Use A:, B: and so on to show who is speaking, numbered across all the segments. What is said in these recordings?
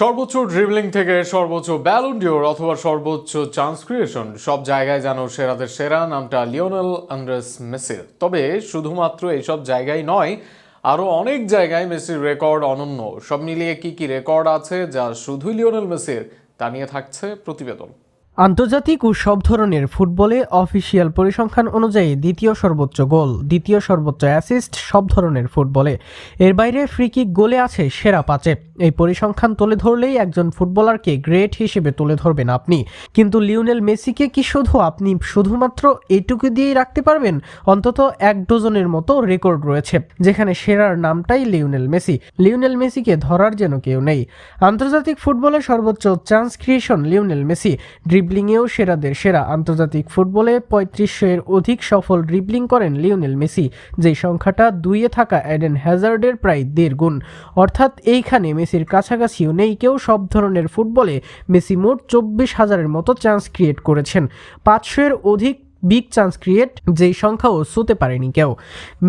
A: সর্বোচ্চ ড্রিবলিং থেকে সর্বোচ্চ ব্যালুন্ডিওর অথবা সর্বোচ্চ চান্স ক্রিয়েশন সব জায়গায় যেন সেরাদের সেরা নামটা লিওনেল আন্ড্রেস মেসির তবে শুধুমাত্র এইসব জায়গায় নয়, আরও অনেক জায়গায় মেসির রেকর্ড অনন্য। সব মিলিয়ে কি কি রেকর্ড আছে যা শুধুই লিওনেল মেসির তা নিয়ে থাকছে প্রতিবেদন।
B: আন্তর্জাতিক ও সব ধরনের ফুটবলে অফিসিয়াল পরিসংখ্যান অনুযায়ী দ্বিতীয় সর্বোচ্চ গোল, দ্বিতীয় সর্বোচ্চ অ্যাসিস্ট সব ধরনের ফুটবলে। এর বাইরে ফ্রি কিক গোলে আছে সেরা পাঁচে। এই পরিসংখ্যান তুলে ধরলেই একজন ফুটবলারকে গ্রেট হিসেবে তুলে ধরবেন আপনি। কিন্তু লিওনেল মেসিকে কি শুধু আপনি শুধুমাত্র এইটুকু দিয়েই রাখতে পারবেন? অন্তত এক ডজনের মতো রেকর্ড রয়েছে, যেখানে সেরার নামটাই লিওনেল মেসি। লিওনেল মেসিকে ধরার যেন কেউ নেই। আন্তর্জাতিক ফুটবলে সর্বোচ্চ চান্স ক্রিয়েশন লিওনেল মেসি। ড্রিবলিংয়েও সেরাদের সেরা। আন্তর্জাতিক ফুটবলে পঁয়ত্রিশশো এর অধিক সফল ড্রিবলিং করেন লিওনেল মেসি যে সংখ্যাটা দুইয়ে থাকা অ্যাডেন হ্যাজার্ডের প্রায় দেড় গুণ। অর্থাৎ এইখানে মেসির কাছাকাছিও নেই, কেউ সব ধরনের ফুটবলে মেসি মোট চব্বিশ হাজারের মতো চান্স ক্রিয়েট করেছেন। পাঁচশো এর অধিক বিগ চান্স ক্রিয়েট, যেই সংখ্যাও ছুতে পারেনি কেউ।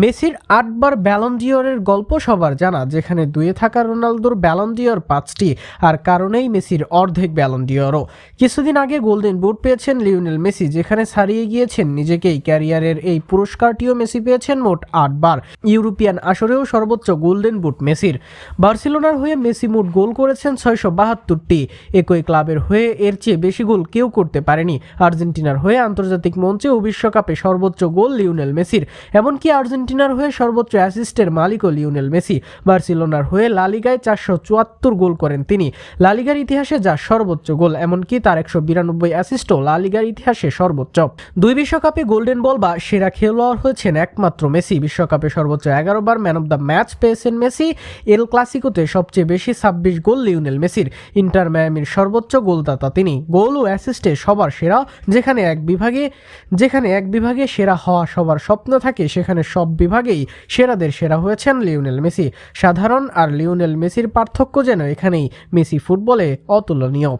B: মেসির আটবার ব্যালন্ডিয়রের গল্প সবার জানা, যেখানে দুয়ে থাকা রোনালদোর ব্যালন্ডিয়র পাঁচটি, আর কারণেই মেসির অর্ধেক ব্যালন্ডিয়রও কিছুদিন আগে গোল্ডেন বুট পেয়েছেন লিওনেল মেসি, যেখানে ছাড়িয়ে গিয়েছেন নিজেকেই। ক্যারিয়ারের এই পুরস্কারটিও মেসি পেয়েছেন মোট আটবার। ইউরোপিয়ান আসরেও সর্বোচ্চ গোল্ডেন বুট মেসির। বার্সেলোনার হয়ে মেসি মোট গোল করেছেন ছয়শো বাহাত্তরটি। একই ক্লাবের হয়ে এর চেয়ে বেশি গোল কেউ করতে পারেনি। আর্জেন্টিনার হয়ে আন্তর্জাতিক মঞ্চে ও বিশ্বকাপে সর্বোচ্চ গোল লিওনেল মেসির। এমনকি আর্জেন্টিনার হয়ে সর্বোচ্চ অ্যাসিস্টের মালিকও লিওনেল মেসি। বার্সেলোনার হয়ে লালিগায় চারশো চুয়াত্তর গোল করেন তিনি। লালিগার ইতিহাসে যা সর্বোচ্চ গোল, এমনকি তার একশো বিরানব্বই অ্যাসিস্টও লালিগার ইতিহাসে সর্বোচ্চ। দুই বিশ্বকাপে গোল্ডেন বল বা সেরা খেলোয়াড় হয়েছেন একমাত্র মেসি। বিশ্বকাপে সর্বোচ্চ এগারো বার ম্যান অব দ্য ম্যাচ পেয়েছেন মেসি। এল ক্লাসিকোতে সবচেয়ে বেশি ছাব্বিশ গোল লিওনেল মেসির। ইন্টার মায়ামির সর্বোচ্চ গোলদাতা তিনি। গোল ও অ্যাসিস্টে সবার সেরা, যেখানে এক বিভাগে যেখানে এক বিভাগে সেরা হওয়া সবার স্বপ্ন থাকে, সেখানে সব বিভাগেই সেরাদের সেরা হয়েছেন লিওনেল মেসি। সাধারণ আর লিওনেল মেসির পার্থক্য যেন এখানেই মেসি ফুটবলে অতুলনীয়।